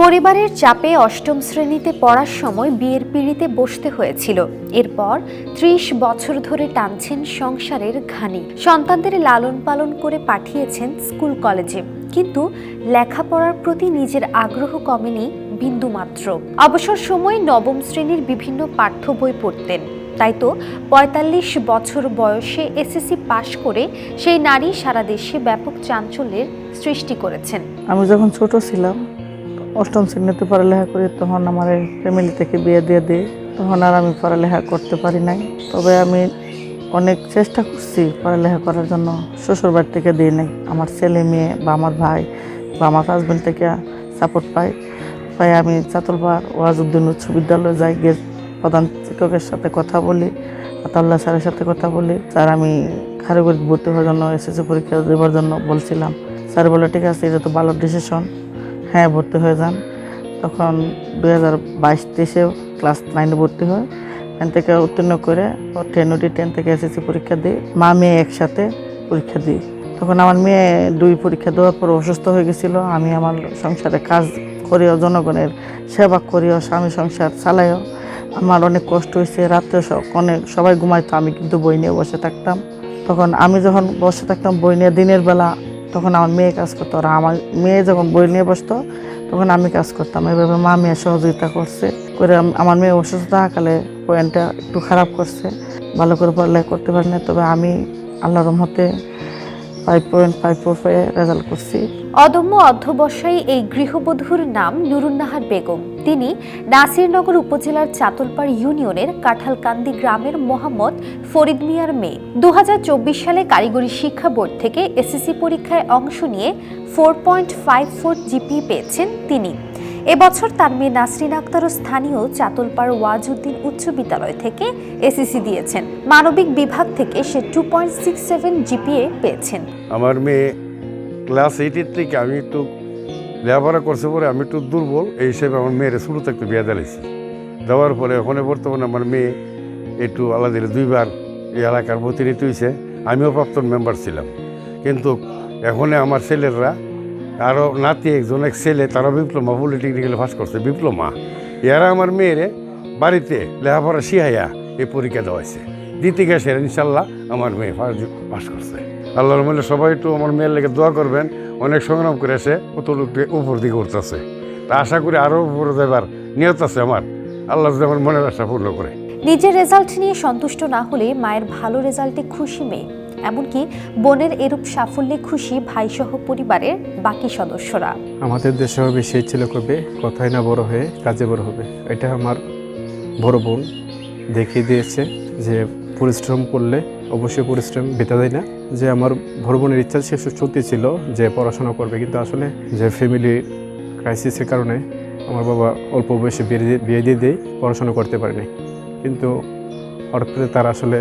পরিবারের চাপে অষ্টম শ্রেণীতে পড়ার সময় বিয়ের পিড়িতে বসতে হয়েছিল। এরপর ত্রিশ বছর ধরে টানছেন সংসারের ঘানি। সন্তানদের লালন পালন করে পাঠিয়েছেন স্কুল কলেজে। কিন্তু লেখাপড়ার প্রতি নিজের আগ্রহ কমেনি বিন্দুমাত্র। অবসর সময়ে নবম শ্রেণির বিভিন্ন পাঠ্য বই পড়তেন। তাই তো পঁয়তাল্লিশ বছর বয়সে এসএসসি পাশ করে সেই নারী সারা দেশে ব্যাপক চাঞ্চল্যের সৃষ্টি করেছেন। আমি যখন ছোট ছিলাম অষ্টম শ্রেণীতে পড়ালেখা করি, তখন আমার ফ্যামিলি থেকে বিয়ে দিয়ে দিই। তখন আর আমি পড়ালেখা করতে পারি নাই। তবে আমি অনেক চেষ্টা করছি পড়ালেখা করার জন্য। শ্বশুর বাড়ি থেকে দিই নাই। আমার ছেলে, মেয়ে বা আমার ভাই বা আমার হাজব্যান্ড থেকে সাপোর্ট পাই। তাই আমি চাতলপাড় ওয়াজউদ্দিন উচ্চ বিদ্যালয়ে যাই, গিয়ে প্রধান শিক্ষকের সাথে কথা বলি আতাল্লাহ স্যারের সাথে কথা বলি। স্যার, আমি কারিগরি ভর্তি হওয়ার জন্য এসএসসি পরীক্ষা দেওয়ার জন্য বলছিলাম। স্যার বলে, ঠিক আছে, এটা তো ভালো ডিসিশন হ্যাঁ ভর্তি হয়ে যান। তখন দু হাজার বাইশ তেইশে ক্লাস নাইনে ভর্তি হয়। টেন থেকে উত্তীর্ণ করে ও টেন ওটি টেন থেকে এসএসসি পরীক্ষা দিই। মা, মেয়ে একসাথে পরীক্ষা দিই। তখন আমার মেয়ে দুই পরীক্ষা দেওয়ার পর অসুস্থ হয়ে গেছিল। আমি আমার সংসারে কাজ করিও, জনগণের সেবা করিও, স্বামী সংসার চালাইও। আমার অনেক কষ্ট হয়েছে। রাত্রে অনেক সবাই ঘুমাইতো, আমি কিন্তু বই নিয়ে বসে থাকতাম। তখন আমি যখন বসে থাকতাম, বই নিয়ে দিনের বেলা তখন আমার মেয়ে কাজ করতো আর আমার মেয়ে যখন বই নিয়ে বসতো, তখন আমি কাজ করতাম। এভাবে মা মেয়ে সহযোগিতা করছে, করে আমার মেয়ে অসুস্থ থাকালে পয়েন্টটা একটু খারাপ করছে। ভালো করে পড়ালেখা করতে পারি না তবে আমি আল্লাহর রহমতে রেজাল্ট করছি। অদম্য অধ্যবসায়ী এই গৃহবধূর নাম নুরুন্নাহার বেগম। তিনি নাসিরনগর উপজেলার চাতলপাড় ইউনিয়নের কাঁঠালকান্দি গ্রামের মোহাম্মদ ফরিদ মিয়ার মেয়ে। দু হাজার চব্বিশ সালে কারিগরি শিক্ষা বোর্ড থেকে এসএসসি পরীক্ষায় অংশ নিয়ে four point five four GP পেয়েছেন তিনি। এবছর তার মেয়ে নাসরিন আক্তারও স্থানীয় চাতলপাড় ওয়াজউদ্দিন উচ্চ বিদ্যালয় থেকে এসএসসি দিয়েছেন। মানবিক বিভাগ থেকে সে two point six seven GPA পেয়েছেন। আমার মেয়ে ক্লাস এইটের থেকে আমি একটু লেখাপড়া করছে পরে আমি একটু দুর্বল, এই হিসেবে আমার মেয়ের শুরুতে একটু বিয়ে দিয়েছি দেওয়ার পরে ওখানে বর্তমানে আমার মেয়ে একটু আলাদা দুইবার এই এলাকার প্রতিনিধি হয়েছে আমিও প্রাক্তন মেম্বার ছিলাম। কিন্তু এখন আমার ছেলেরা আরও নাতি একজন, এক ছেলে তারা ডিপ্লোমা পলিটেকনিক্যালে পাস করছে ডিপ্লোমা এরা আমার মেয়েরে বাড়িতে লেখাপড়া শিখাইয়া এই পরীক্ষা দেওয়াইছে। দিতে গেছে ইনশাল্লাহ আমার মেয়ে পাস করছে। আল্লাহর মিলে সবাই একটু আমার মেয়ের লেগে দোয়া করবেন, অনেক সংগ্রাম করে এসে কতটুকু উপর দিকে উঠতেছে। তা আশা করি আরও উপরে যাবার নিয়ত আছে আমার। আল্লাহ আমার মনের আশা পূর্ণ করে। নিজের রেজাল্ট নিয়ে সন্তুষ্ট না হলে মায়ের ভালো রেজাল্টে খুশি মেয়ে। এমনকি বোনের এরূপ সাফল্যে খুশি ভাইসহ পরিবারের বাকি সদস্যরা। আমাদের দেশে হবে সেই ছেলে করবে কথাই না বড় হয়ে কাজে বড় হবে। এটা আমার বড় বোন দেখিয়ে দিয়েছে যে পরিশ্রম করলে অবশ্যই পরিশ্রম বেতা দেয় না। যে আমার বড় বোনের ইচ্ছা সে সত্যি ছিল যে পড়াশোনা করবে, কিন্তু আসলে যে ফ্যামিলি ক্রাইসিসের কারণে আমার বাবা অল্প বয়সে বিয়ে দিয়ে বিয়ে দিয়ে দিয়ে পড়াশোনা করতে পারেনি। কিন্তু করে তার আসলে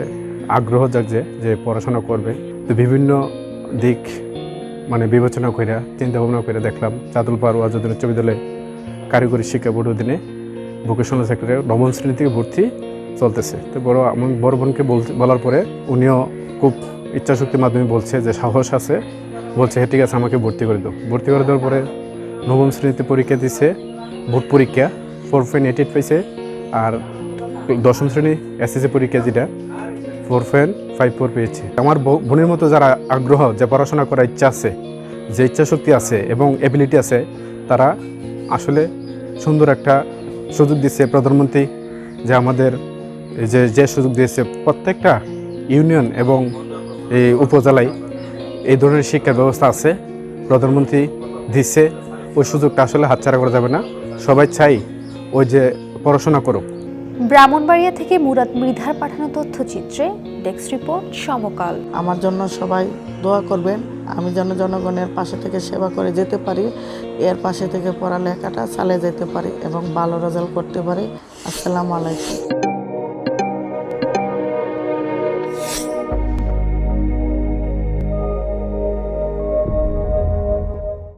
আগ্রহ জাগছে যে পড়াশোনা করবে। তো বিভিন্ন দিক মানে বিবেচনা করে চিন্তা ভাবনা করে দেখলাম চাদুলপাড় ওয়াজুদ্দিন উচ্চ বিদ্যালয়ে কারিগরি শিক্ষা বোর্ড অধীনে ভোকেশনাল সেক্টরে নবম শ্রেণি থেকে ভর্তি চলতেছে। তো বড় আমার বড় বোনকে বলার পরে উনিও খুব ইচ্ছাশক্তির মাধ্যমে বলছে যে, সাহস আছে। বলছে হ্যাঁ ঠিক আছে, আমাকে ভর্তি করে দাও। ভর্তি করে দেওয়ার পরে নবম শ্রেণীতে পরীক্ষা দিছে, বোর্ড পরীক্ষা ফোর পয়েন্ট এইট এইট পেয়েছে আর দশম শ্রেণি এসএসসি পরীক্ষা যেটা ফোর পয়েন্ট ফাইভ ফোর পেয়েছে। আমার বোনের মতো যারা আগ্রহ, যে পড়াশোনা করার ইচ্ছা আছে, যে ইচ্ছা শক্তি আছে এবং এবিলিটি আছে, তারা আসলে সুন্দর একটা সুযোগ দিচ্ছে প্রধানমন্ত্রী, যে আমাদের যে যে সুযোগ দিয়েছে প্রত্যেকটা ইউনিয়ন এবং এই উপজেলায় এই ধরনের শিক্ষা ব্যবস্থা আছে, প্রধানমন্ত্রী দিচ্ছে ওই সুযোগটা আসলে হাতছাড়া করা যাবে না। সবাই চাই ওই যে পড়াশোনা করুক। ব্রাহ্মণবাড়িয়া থেকে মুরাদ মৃধার পাঠানো তথ্যচিত্রে ডেস্ক রিপোর্ট, সমকাল। আমার জন্য সবাই দোয়া করবেন। আমি যেন জনগণের পাশে থেকে সেবা করে যেতে পারি, এর পাশে থেকে পড়ালেখাটা চালিয়ে যেতে পারি এবং ভালো রেজাল্ট করতে পারি। আসসালামু আলাইকুম।